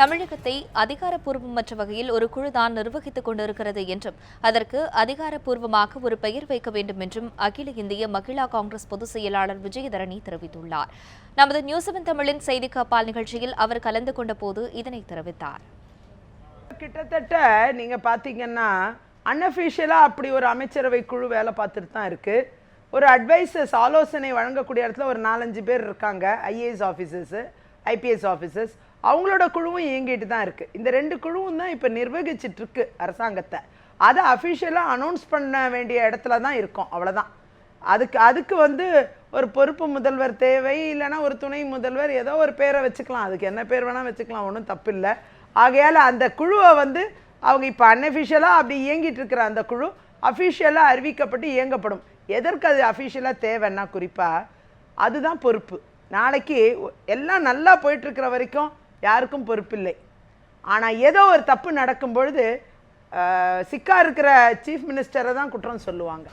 தமிழகத்தை அதிகாரப்பூர்வமற்ற வகையில் ஒரு குழுதான் நிர்வகித்துக் கொண்டிருக்கிறது என்றும் அதற்கு அதிகாரப்பூர்வமாக ஒரு பெயர் வைக்க வேண்டும் என்றும் அகில இந்திய மகிழா காங்கிரஸ் பொதுச் செயலாளர் விஜயதரணி தெரிவித்துள்ளார். நமது நியூஸ் செவன் தமிழின் செய்தி காப்பால் நிகழ்ச்சியில் அவர் கலந்து கொண்ட போது இதனை தெரிவித்தார். கிட்டத்தட்ட நீங்க பாத்தீங்கன்னா அன்அஃபிஷியலாக அப்படி ஒரு அமைச்சரவை குழு வேலை பார்த்துட்டு தான் இருக்கு. ஒரு அட்வைசஸ் ஆலோசனை வழங்கக்கூடிய இடத்துல ஒரு நாலஞ்சு பேர் இருக்காங்க ஐஏஎஸ் ஆஃபீஸர்ஸு ஐபிஎஸ் ஆஃபீஸர்ஸ் அவங்களோட குழுவும் இயங்கிட்டு தான் இருக்குது இந்த ரெண்டு குழுவும் தான் இப்போ நிர்வகிச்சிட்டு இருக்கு அரசாங்கத்தை. அதை அஃபிஷியலாக அனௌன்ஸ் பண்ண வேண்டிய இடத்துல தான் இருக்கும் அவ்வளோதான் அதுக்கு அதுக்கு வந்து ஒரு பொறுப்பு முதல்வர் தேவை இல்லைன்னா ஒரு துணை முதல்வர் ஏதோ ஒரு பேரை வச்சுக்கலாம். அதுக்கு என்ன பேர் வேணால் வச்சுக்கலாம் ஒன்றும் தப்பு இல்லை. ஆகையால் அந்த குழுவை வந்து அவங்க இப்போ அன்அஃபிஷியலாக அப்படி இயங்கிட்டு இருக்கிற அந்த குழு அஃபிஷியலாக அறிவிக்கப்பட்டு இயங்கப்படும். எதற்கு அது அஃபிஷியலாக தேவைன்னா குறிப்பாக அதுதான் பொறுப்பு. நாளைக்கு எல்லாம் நல்லா போயிட்டுருக்கிற வரைக்கும் யாருக்கும் பொறுப்பில்லை. ஆனால் ஏதோ ஒரு தப்பு நடக்கும் பொழுது சிக்கா இருக்கிற சீஃப் மினிஸ்டரை தான் குற்றம் சொல்லுவாங்க.